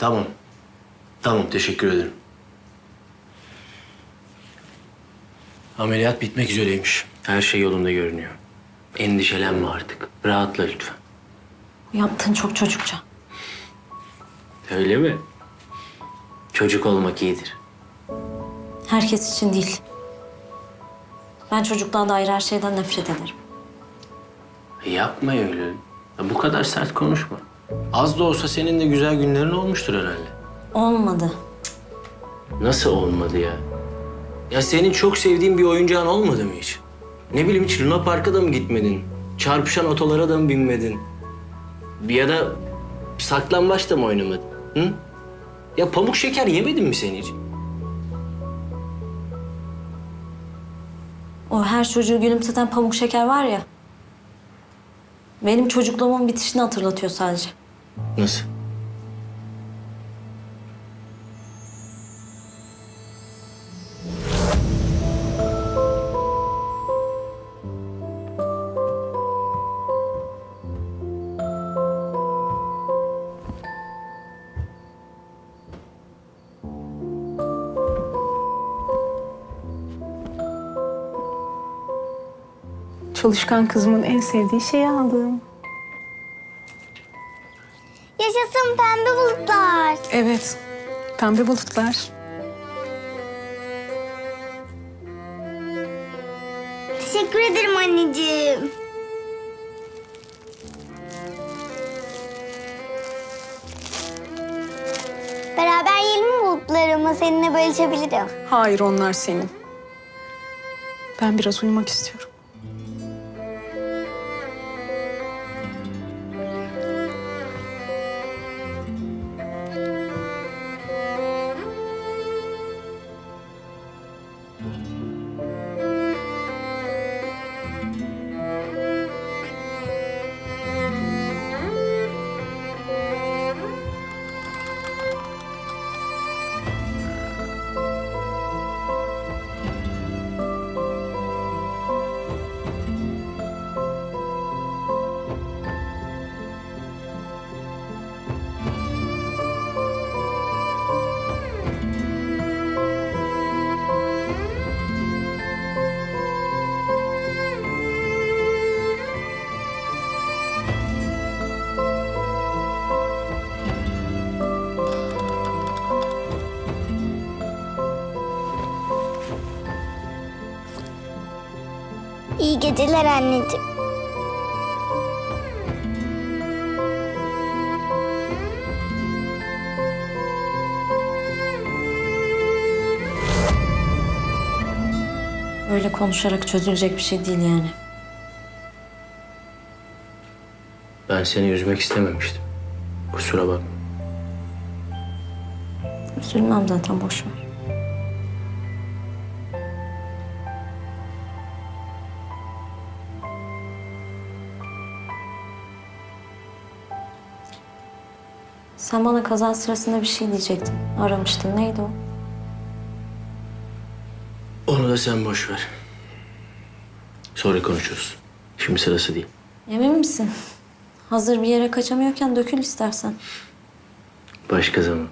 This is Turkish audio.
Tamam. Tamam teşekkür ederim. Ameliyat bitmek üzereymiş. Her şey yolunda görünüyor. Endişelenme artık. Rahatla lütfen. Yaptığın çok çocukça. Öyle mi? Çocuk olmak iyidir. Herkes için değil. Ben çocukluğa dair her şeyden nefret ederim. Yapma öyle. Ya bu kadar sert konuşma. Az da olsa senin de güzel günlerin olmuştur herhalde. Olmadı. Nasıl olmadı ya? Ya senin çok sevdiğin bir oyuncağın olmadı mı hiç? Ne bileyim hiç Luna Park'a da mı gitmedin? Çarpışan otolara da mı binmedin? Ya da saklambaç da mı oynamadın? Hı? Ya pamuk şeker yemedin mi sen hiç? O her çocuğu gülümseten pamuk şeker var ya. Benim çocukluğumun bitişini hatırlatıyor sadece. Nasıl? Çalışkan kızımın en sevdiği şeyi aldım. Yaşasın pembe bulutlar. Evet, pembe bulutlar. Teşekkür ederim anneciğim. Beraber yiyelim mi bulutlarımı? Seninle bölüşebilirim. Hayır, onlar senin. Ben biraz uyumak istiyorum. İyi geceler anneciğim. Öyle konuşarak çözülecek bir şey değil yani. Ben seni üzmek istememiştim. Kusura bakma. Üzülmem zaten boş ver. Sen bana kaza sırasında bir şey diyecektin. Aramıştın. Neydi o? Onu da sen boş ver. Sonra konuşuruz. Şimdi sırası değil. Emin misin? Hazır bir yere kaçamıyorken dökül istersen. Başka zaman.